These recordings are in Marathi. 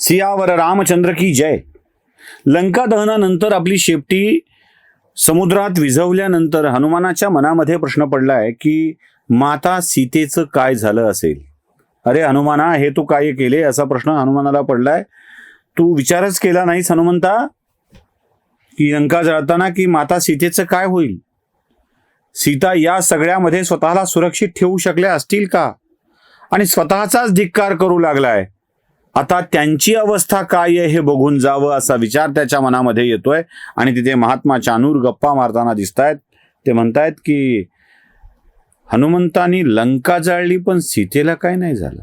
सियावर रामचंद्र की जय. लंका दहनानंतर आपली शेपटी समुद्रात विझवल्यानंतर हनुमानाच्या मनामध्ये प्रश्न पडलाय की माता सीतेचं काय झालं असेल? अरे हनुमाना हे तू काय केले? असा प्रश्न हनुमानाला पडलाय. तू विचारच केला नाहीस हनुमंता? की लंका जळताना की माता सीतेचं काय होईल? सीता या सगळ्यामध्ये स्वतःला सुरक्षित ठेवू शकल्या असतील का? आणि स्वतःचाच धिक्कार करू लागलाय. आता त्यांची अवस्था काय आहे हे बघून जावं असा विचार त्याच्या मनामध्ये येतोय. आणि तिथे महात्मा चानूर गप्पा मारताना दिसतायत. ते म्हणतायत की हनुमंतानी लंका जाळली पण सीतेला काय नाही झालं?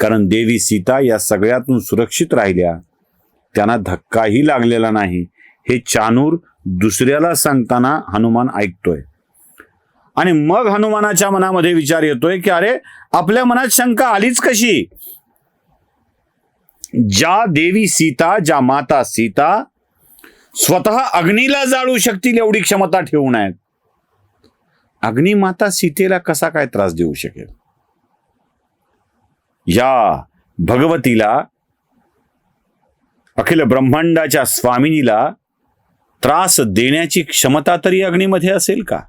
कारण देवी सीता या सगळ्यातून सुरक्षित राहिल्या. त्यांना धक्काही लागलेला नाही. हे चानूर दुसऱ्याला सांगताना हनुमान ऐकतोय. आणि मग हनुमानाच्या मनामध्ये विचार येतोय की अरे आपल्या मनात शंका आलीच कशी? ज्या देवी सीता ज्या माता सीता स्वतः अग्नीला जाळू शकतील एवढी क्षमता ठेवून आहेत अग्नी माता सीतेला कसा काय त्रास देऊ शकेल? या भगवतीला अखिल ब्रह्मांडाच्या स्वामिनीला त्रास देण्याची क्षमता तरी अग्नीमध्ये असेल का?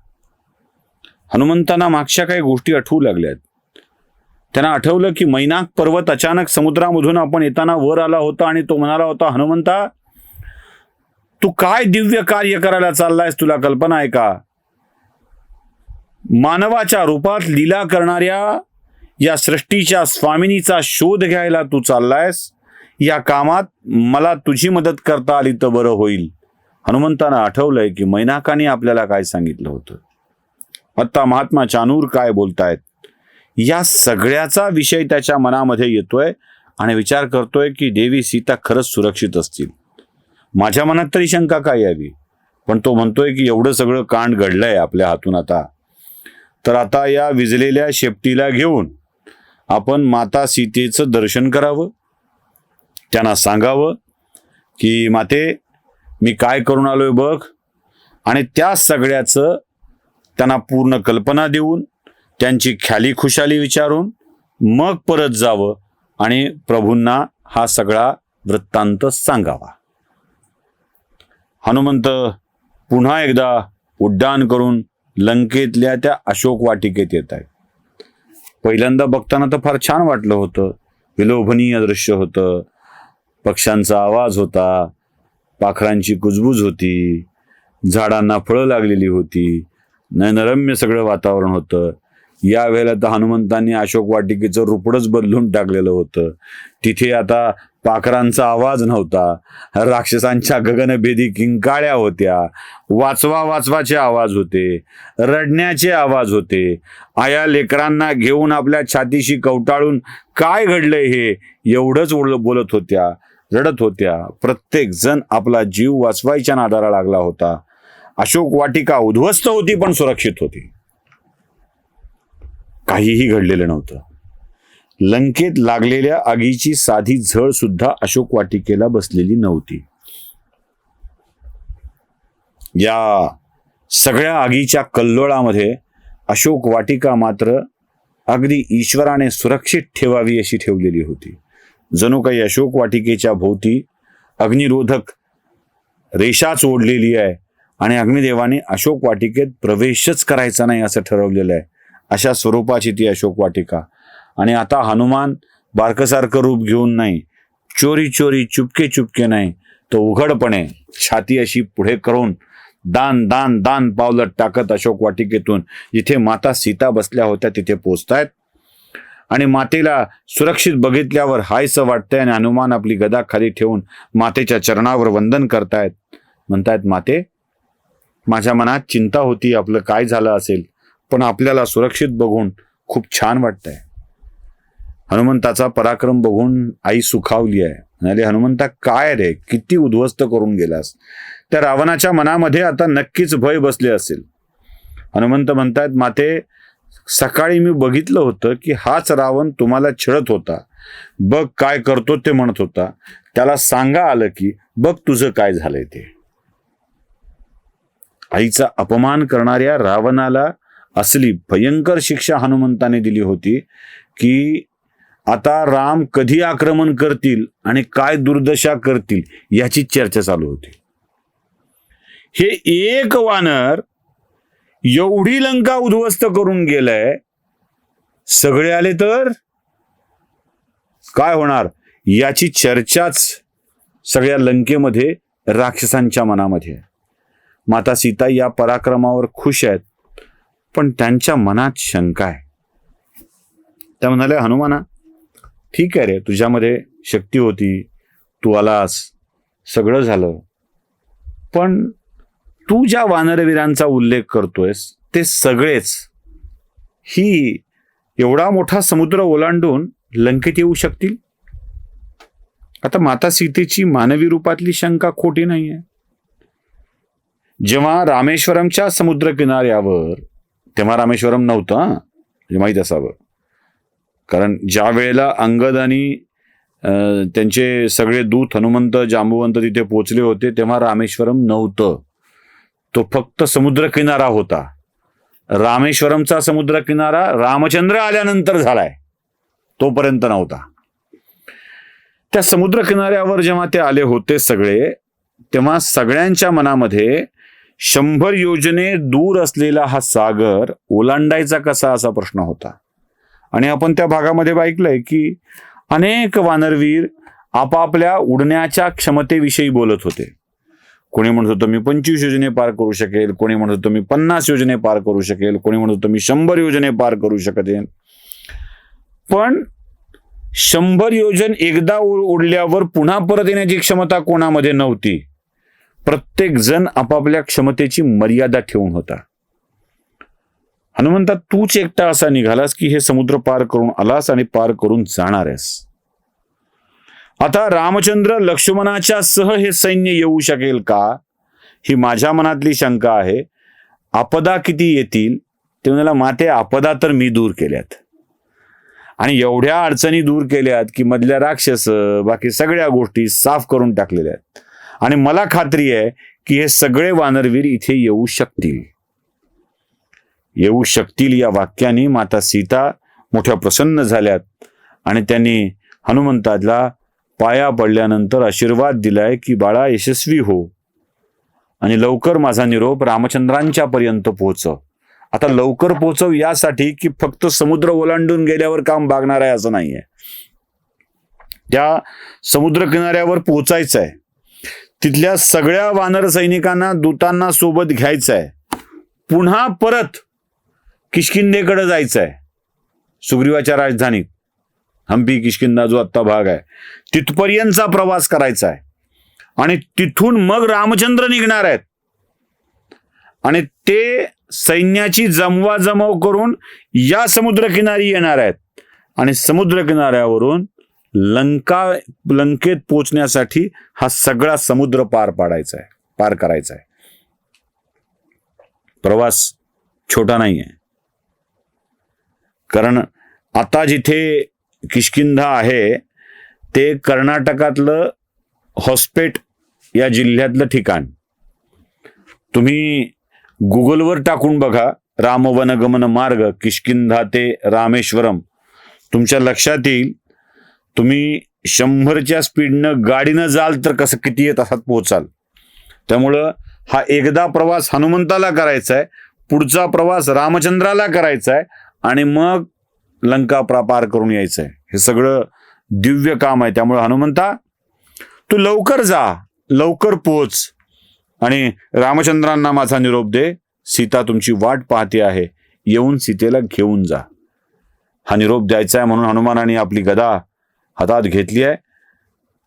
हनुमंतांना मागच्या काही गोष्टी आठवू लागल्यात. त्यांना आठवलं की मैनाक पर्वत अचानक समुद्रामधून आपण येताना वर आला होता आणि तो म्हणाला होता हनुमंता तू काय दिव्य कार्य करायला चाललायस? तुला कल्पना आहे का? मानवाच्या रूपात लीला करणाऱ्या या सृष्टीच्या स्वामिनीचा शोध घ्यायला तू चाललायस? या कामात मला तुझी मदत करता आली तर बरं होईल. हनुमंतानं आठवलंय की मैनाकाने आपल्याला काय सांगितलं होतं? आत्ता महात्मा चानूर काय बोलतायत? या सगळ्याचा विषय त्याच्या मनामध्ये येतोय आणि विचार करतोय की देवी सीता खरंच सुरक्षित असतील. माझ्या मनात तरी शंका काय यावी? पण तो म्हणतोय की एवढं सगळं कांड घडलंय आपल्या हातून आता. तर आता या विजलेल्या शेपटीला घेऊन आपण माता सीतेचं दर्शन करावं. त्यांना सांगावं की माते मी काय करून आलोय बघ. आणि त्या सगळ्याचं त्यांना पूर्ण कल्पना देऊन त्यांची ख्याली खुशाली विचारून मग परत जावं आणि प्रभूंना हा सगळा वृत्तांत सांगावा. हनुमंत पुन्हा एकदा उड्डाण करून लंकेतल्या त्या अशोक वाटिकेत येत आहेत. पहिल्यांदा बघताना तर फार छान वाटलं होतं. विलोभनीय दृश्य होतं. पक्ष्यांचा आवाज होता. पाखरांची कुजबूज होती. झाडांना फळं लागलेली होती. नयनरम्य सगळं वातावरण होतं. यावेळेला तर हनुमंतांनी अशोक वाटिकेचं रुपडच बदलून टाकलेलं होतं. तिथे आता पाखरांचा आवाज नव्हता. राक्षसांच्या गगनभेदी किंकाळ्या होत्या. वाचवा वाचवाचे आवाज होते. रडण्याचे आवाज होते. आया लेकरांना घेऊन आपल्या छातीशी कवटाळून काय घडलंय हे एवढंच बोलत होत्या रडत होत्या. प्रत्येक जण आपला जीव वाचवायच्या नादाला लागला होता. अशोक वाटिका उद्ध्वस्त होती पण सुरक्षित होती. काहीही घडलेलं नव्हतं. लंकेत लागलेल्या आगीची साधी झळ सुद्धा अशोक वाटिकेला बसलेली नव्हती. या सगळ्या आगीच्या कल्लोळामध्ये अशोक वाटिका मात्र अगदी ईश्वराने सुरक्षित ठेवावी अशी ठेवलेली होती. जणू काही अशोक वाटिकेच्या भोवती अग्निरोधक रेषाच ओढलेली आहे. आणि अग्निदेवाने अशोक वाटिकेत प्रवेशच करायचा नाही असं ठरवलेलं आहे. अशा स्वरूपाची ती अशोक वाटिका. आणि आता हनुमान बारकसारखं रूप घेऊन नाही चोरी चोरी चुपके चुपके नाही तो उघडपणे छाती अशी पुढे करून दान दान दान पावलं टाकत अशोक वाटिकेतून जिथे माता सीता बसल्या होत्या तिथे पोचतायत. आणि मातेला सुरक्षित बघितल्यावर हायसं वाटतंय आणि हनुमान आपली गदा खाली ठेवून मातेच्या चरणावर वंदन करतायत. म्हणतायत माते माझ्या मनात चिंता होती आपलं काय झालं असेल पण आपल्याला सुरक्षित बघून खूप छान वाटतंय. हनुमंताचा पराक्रम बघून आई सुखावली आहे. म्हणाले हनुमंता काय रे? किती उद्ध्वस्त करून गेलास. त्या रावणाच्या मनामध्ये आता नक्कीच भय बसले असेल. हनुमंत म्हणतायत माते सकाळी मी बघितलं होतं की हाच रावण तुम्हाला छळत होता. बघ काय करतो ते म्हणत होता. त्याला सांगा आलं की बघ तुझं काय झालंय ते. आईचा अपमान करणाऱ्या रावणाला असली भयंकर शिक्षा हनुमंताने दिली होती की आता राम कधी आक्रमण करतील आणि काय दुर्दशा करतील याची चर्चा चालू होती. हे एक वानर एवढी लंका उद्ध्वस्त करून गेलंय सगळे आले तर? काय होणार? याची चर्चाच सगळ्या लंकेमध्ये राक्षसांच्या मनामध्ये आहे. माता सीता या पराक्रमावर खुश आहेत. पण त्यांच्या मनात शंका आहे. त्या म्हणाल्या हनुमाना ठीक आहे रे तुझ्यामध्ये शक्ती होती. तू आलास. सगळं झालं. पण तू ज्या वानरवीरांचा उल्लेख करतोयस ते सगळेच. ही एवढा मोठा समुद्र ओलांडून लंकेत येऊ शकतील? आता माता सीतेची मानवी रूपातली शंका खोटी नाहीये. जेव्हा रामेश्वरमच्या समुद्र किनाऱ्यावर तेव्हा रामेश्वरम नव्हतं हं? म्हणजे माहीत असावं. कारण ज्या वेळेला अंगद आणि त्यांचे सगळे दूत हनुमंत जांबुवंत तिथे पोचले होते तेव्हा रामेश्वरम नव्हतं. तो फक्त समुद्रकिनारा होता. रामेश्वरमचा समुद्रकिनारा रामचंद्र आल्यानंतर झालाय. तोपर्यंत नव्हता. त्या समुद्र किनाऱ्यावर जेव्हा ते आले होते सगळे तेव्हा सगळ्यांच्या मनामध्ये शंभर योजने दूर असलेला हा सागर ओलांडायचा कसा असा प्रश्न होता. आणि आपण त्या भागामध्ये ऐकलंय की अनेक वानरवीर आपापल्या उडण्याच्या क्षमतेविषयी बोलत होते. कोणी म्हणत होतं मी पंचवीस योजने पार करू शकेल. कोणी म्हणत होतं मी पन्नास योजने पार करू शकेल. कोणी म्हणत होतं मी शंभर योजने पार करू शकेन पण शंभर योजन एकदा उडल्यावर पुन्हा परत येण्याची क्षमता कोणामध्ये नव्हती. प्रत्येक जण आपापल्या क्षमतेची मर्यादा ठेवून होता. हनुमंता तूच एकटा असा निघालास की हे समुद्र पार करून आलास आणि पार करून जाणार आहेस. आता रामचंद्र लक्ष्मणाच्या सह हे सैन्य येऊ शकेल का? ही माझ्या मनातली शंका आहे. आपदा किती येतील? ते म्हणाला माते आपदा तर मी दूर केल्यात. आणि एवढ्या अडचणी दूर केल्यात की मधल्या राक्षस बाकी सगळ्या गोष्टी साफ करून टाकलेल्या आहेत. आणि मला खात्री आहे की हे सगळे वानरवीर इथे येऊ शकतील. येऊ शकतील या वाक्याने माता सीता मोठ्या प्रसन्न झाल्यात आणि त्यांनी हनुमंताला पाया पडल्यानंतर आशीर्वाद दिलाय की बाळा यशस्वी हो आणि लवकर माझा निरोप रामचंद्रांच्या पर्यंत पोहोचव. आता लवकर पोहोचव यासाठी की फक्त समुद्र ओलांडून गेल्यावर काम भागणार आहे असं नाहीये. त्या समुद्र किनाऱ्यावर पोहोचायचं आहे तिथल्या सगळ्या वानर सैनिकांना दूतांना सोबत घ्यायचं आहे पुन्हा परत किशकिंदेकडे जायचं आहे सुग्रीवाच्या राजधानीत हम्पी किशकिंदा जो आत्ता भाग आहे. तिथपर्यंतचा प्रवास करायचा आहे आणि तिथून मग रामचंद्र निघणार आहेत. आणि ते सैन्याची जमवाजमव करून या समुद्रकिनारी येणार आहेत. आणि समुद्रकिनाऱ्यावरून लंका लंकेत पोचण्यासाठी हा सगळा समुद्र पार पाडायचा आहे पार करायचा आहे. प्रवास छोटा नाही आहे. कारण आता जिथे किशकिंधा आहे ते कर्नाटकातलं हॉस्पेट या जिल्ह्यातलं ठिकाण. तुम्ही गुगलवर टाकून बघा रामवनगमन मार्ग किशकिंधा ते रामेश्वरम. तुमच्या लक्षात येईल तुम्ही शंभरच्या स्पीडनं गाडीनं जाल तर कसं किती तासात पोहोचाल? त्यामुळं हा एकदा प्रवास हनुमंताला करायचा आहे पुढचा प्रवास रामचंद्राला करायचा आहे आणि मग लंका प्रा- पार करून यायचं आहे हे सगळं दिव्य काम आहे. त्यामुळे हनुमंता तू लवकर जा लवकर पोच आणि रामचंद्रांना माझा निरोप दे. सीता तुमची वाट पाहते आहे. येऊन सीतेला घेऊन जा. हा निरोप द्यायचा आहे म्हणून हनुमानाने आपली गदा हातात घेतली आहे.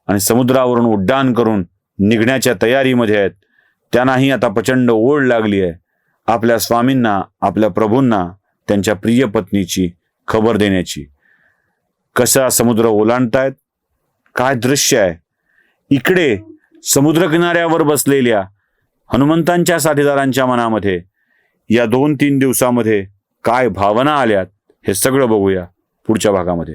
आणि समुद्रावरून उड्डाण करून निघण्याच्या तयारीमध्ये आहेत. त्यांनाही आता प्रचंड ओढ लागली आहे. आपल्या स्वामींना आपल्या प्रभूंना त्यांच्या प्रिय पत्नीची खबर देण्याची. कसा समुद्र ओलांडतायत? काय दृश्य आहे? इकडे समुद्रकिनाऱ्यावर बसलेल्या हनुमंतांच्या साथीदारांच्या मनामध्ये या दोन तीन दिवसामध्ये काय भावना आल्यात हे सगळं बघूया पुढच्या भागामध्ये.